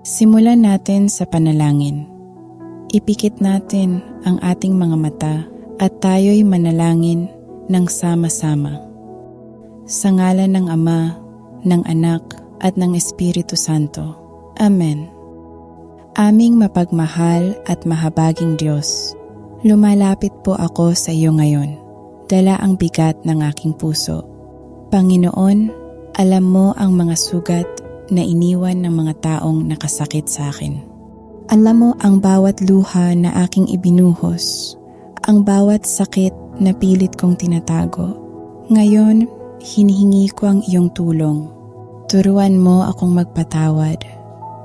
Simulan natin sa panalangin. Ipikit natin ang ating mga mata at tayo'y manalangin ng sama-sama. Sa ngalan ng Ama, ng Anak, at ng Espiritu Santo. Amen. Aming mapagmahal at mahabaging Diyos, lumalapit po ako sa iyo ngayon. Dala ang bigat ng aking puso. Panginoon, alam mo ang mga sugat na iniwan ng mga taong nakasakit sa akin. Alam mo ang bawat luha na aking ibinuhos, ang bawat sakit na pilit kong tinatago. Ngayon, hinihingi ko ang iyong tulong. Turuan mo akong magpatawad,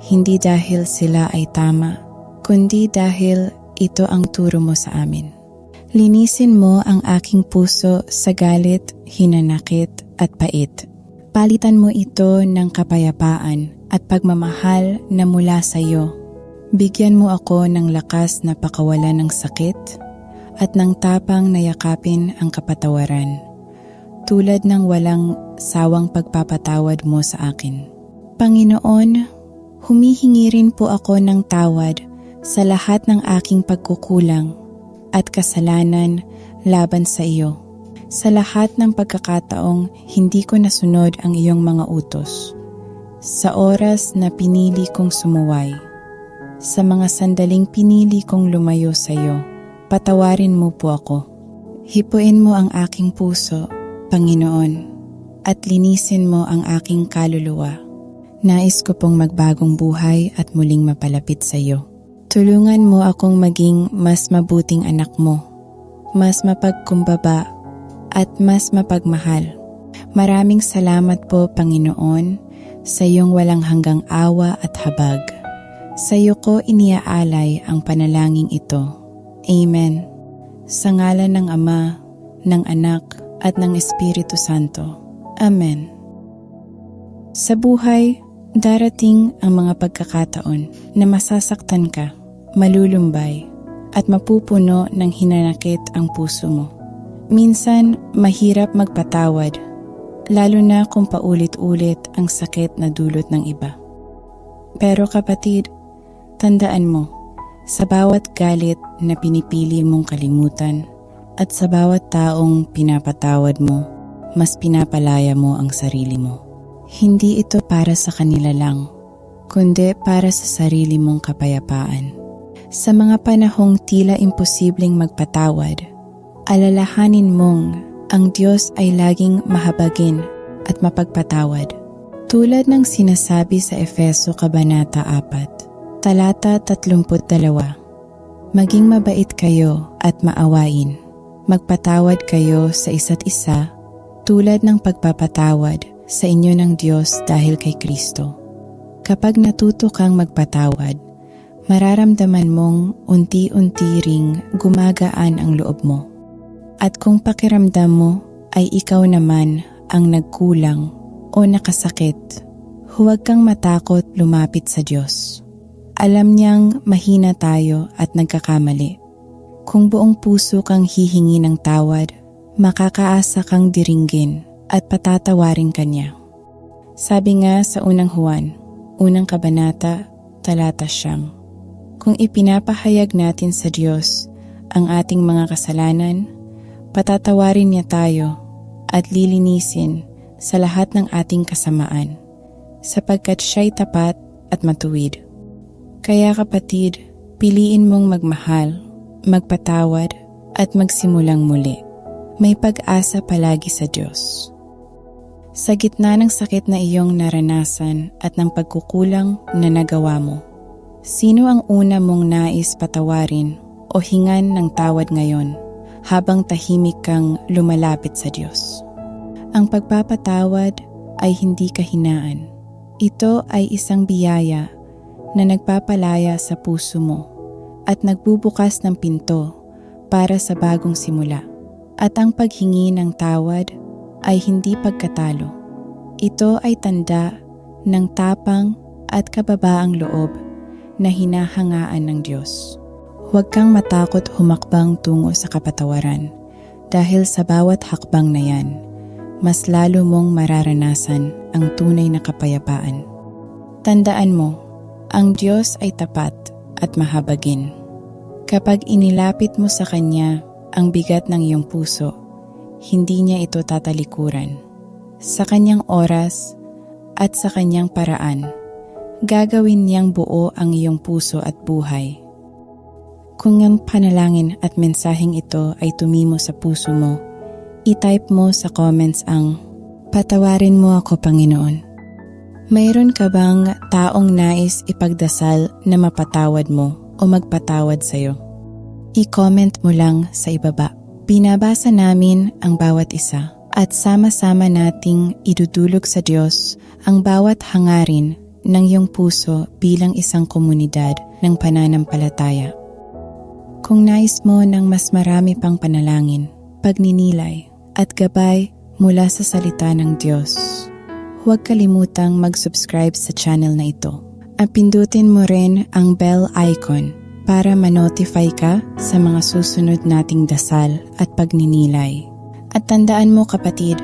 hindi dahil sila ay tama, kundi dahil ito ang turo mo sa amin. Linisin mo ang aking puso sa galit, hinanakit at pait. Palitan mo ito ng kapayapaan at pagmamahal na mula sa iyo. Bigyan mo ako ng lakas na pakawalan ng sakit at ng tapang na yakapin ang kapatawaran tulad ng walang sawang pagpapatawad mo sa akin. Panginoon, humihingi rin po ako ng tawad sa lahat ng aking pagkukulang at kasalanan laban sa iyo. Sa lahat ng pagkakataong hindi ko nasunod ang iyong mga utos. Sa oras na pinili kong sumuway. Sa mga sandaling pinili kong lumayo sa iyo, patawarin mo po ako. Hipuin mo ang aking puso Panginoon, at linisin mo ang aking kaluluwa. Nais ko pong magbagong buhay at muling mapalapit sa iyo. Tulungan mo akong maging mas mabuting anak mo, mas mapagkumbaba at mas mapagmahal. Maraming salamat po Panginoon sa iyong walang hanggang awa at habag. Sa iyo ko iniaalay ang panalangin ito. Amen. Sa ngalan ng Ama, ng Anak, at ng Espiritu Santo. Amen. Sa buhay, darating ang mga pagkakataon na masasaktan ka, malulumbay, at mapupuno ng hinanakit ang puso mo. Minsan, mahirap magpatawad, lalo na kung paulit-ulit ang sakit na dulot ng iba. Pero kapatid, tandaan mo, sa bawat galit na pinipili mong kalimutan, at sa bawat taong pinapatawad mo, mas pinapalaya mo ang sarili mo. Hindi ito para sa kanila lang, kundi para sa sarili mong kapayapaan. Sa mga panahong tila imposibleng magpatawad, alalahanin mong ang Diyos ay laging mahabagin at mapagpatawad. Tulad ng sinasabi sa Efeso Kabanata 4, Talata 32, Maging mabait kayo at maawain magpatawad kayo sa isa't isa tulad ng pagpapatawad sa inyo ng Diyos dahil kay Kristo. Kapag natuto kang magpatawad, mararamdaman mong unti-unti ring gumagaan ang loob mo. At kung pakiramdam mo ay ikaw naman ang nagkulang o nakasakit, huwag kang matakot lumapit sa Diyos. Alam niyang mahina tayo at nagkakamali kung buong puso kang hihingi ng tawad, makakaasa kang diringgin at patatawarin kanya. Sabi nga sa unang Juan, unang kabanata, talata siyam. Kung ipinapahayag natin sa Diyos ang ating mga kasalanan, patatawarin niya tayo at lilinisin sa lahat ng ating kasamaan, sapagkat siya'y tapat at matuwid. Kaya kapatid, piliin mong magmahal magpatawad at magsimulang muli. May pag-asa palagi sa Diyos. Sa gitna ng sakit na iyong naranasan at ng pagkukulang na nagawa mo, sino ang una mong nais patawarin o hingan ng tawad ngayon habang tahimik kang lumalapit sa Diyos? Ang pagpapatawad ay hindi kahinaan. Ito ay isang biyaya na nagpapalaya sa puso mo at nagbubukas ng pinto para sa bagong simula. At ang paghingi ng tawad ay hindi pagkatalo. Ito ay tanda ng tapang at kababaang loob na hinahangaan ng Diyos. Huwag kang matakot humakbang tungo sa kapatawaran dahil sa bawat hakbang na yan, mas lalo mong mararanasan ang tunay na kapayapaan. Tandaan mo, Ang Diyos ay tapat at mahabagin. Kapag inilapit mo sa Kanya ang bigat ng iyong puso, hindi niya ito tatalikuran. Sa Kanyang oras at sa Kanyang paraan, gagawin niyang buo ang iyong puso at buhay. Kung ang panalangin at mensaheng ito ay tumimo sa puso mo, i-type mo sa comments ang Patawarin mo ako, Panginoon. Mayroon ka bang taong nais ipagdasal na mapatawad mo o magpatawad sa'yo? I-comment mo lang sa ibaba. Binabasa namin ang bawat isa at sama-sama nating idudulog sa Diyos ang bawat hangarin ng iyong puso bilang isang komunidad ng pananampalataya. Kung nais mo ng mas marami pang panalangin, pagninilay at gabay mula sa salita ng Diyos, huwag kalimutang mag-subscribe sa channel na ito. At pindutin mo rin ang bell icon para ma-notify ka sa mga susunod nating dasal at pagninilay. At tandaan mo kapatid,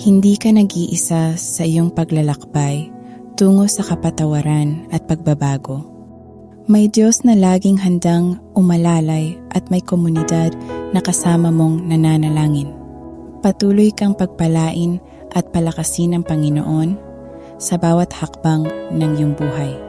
hindi ka nag-iisa sa iyong paglalakbay tungo sa kapatawaran at pagbabago. May Diyos na laging handang umalalay at may komunidad na kasama mong nananalangin. Patuloy kang pagpalain at palakasin ng Panginoon sa bawat hakbang ng iyong buhay.